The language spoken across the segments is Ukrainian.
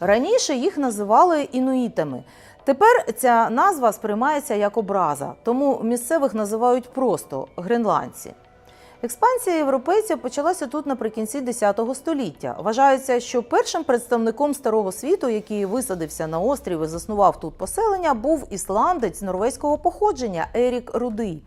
Раніше їх називали інуїтами. Тепер ця назва сприймається як образа, тому місцевих називають просто гренландці. Експансія європейців почалася тут наприкінці X століття. Вважається, що першим представником старого світу, який висадився на острів і заснував тут поселення, був ісландець норвезького походження Ерік Рудий.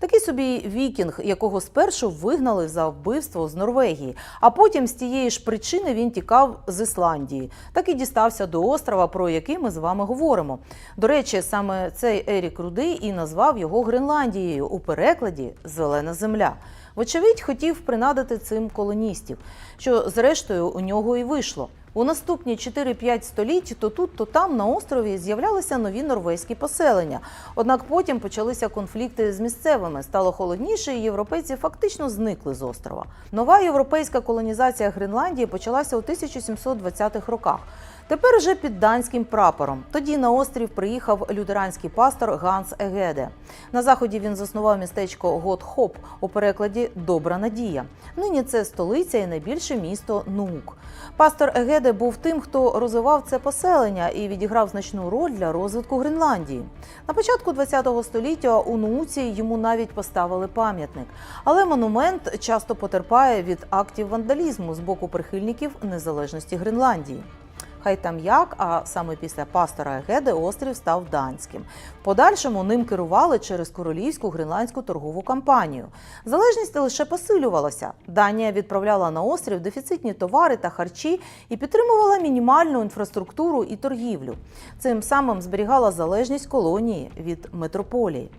Такий собі вікінг, якого спершу вигнали за вбивство з Норвегії, а потім з тієї ж причини він тікав з Ісландії. Так і дістався до острова, про який ми з вами говоримо. До речі, саме цей Ерік Рудий і назвав його Гренландією у перекладі Зелена земля. Вочевидь, хотів принадити цим колоністів, що зрештою у нього і вийшло. У наступні 4-5 століть то тут, то там на острові з'являлися нові норвезькі поселення. Однак потім почалися конфлікти з місцевими, стало холодніше, і європейці фактично зникли з острова. Нова європейська колонізація Гренландії почалася у 1720-х роках. Тепер вже під данським прапором. Тоді на острів приїхав лютеранський пастор Ганс Егеде. На заході він заснував містечко Готхоп у перекладі Добра Надія. Нині це столиця і найбільше місто Нуук. Пастор Егеде був тим, хто розвивав це поселення і відіграв значну роль для розвитку Гренландії. На початку ХХ століття у науці йому навіть поставили пам'ятник. Але монумент часто потерпає від актів вандалізму з боку прихильників незалежності Гренландії. Хай там як, а саме після пастора Егеде острів став данським. Подальшому ним керували через королівську гренландську торгову кампанію. Залежність лише посилювалася. Данія відправляла на острів дефіцитні товари та харчі і підтримувала мінімальну інфраструктуру і торгівлю. Цим самим зберігала залежність колонії від метрополії.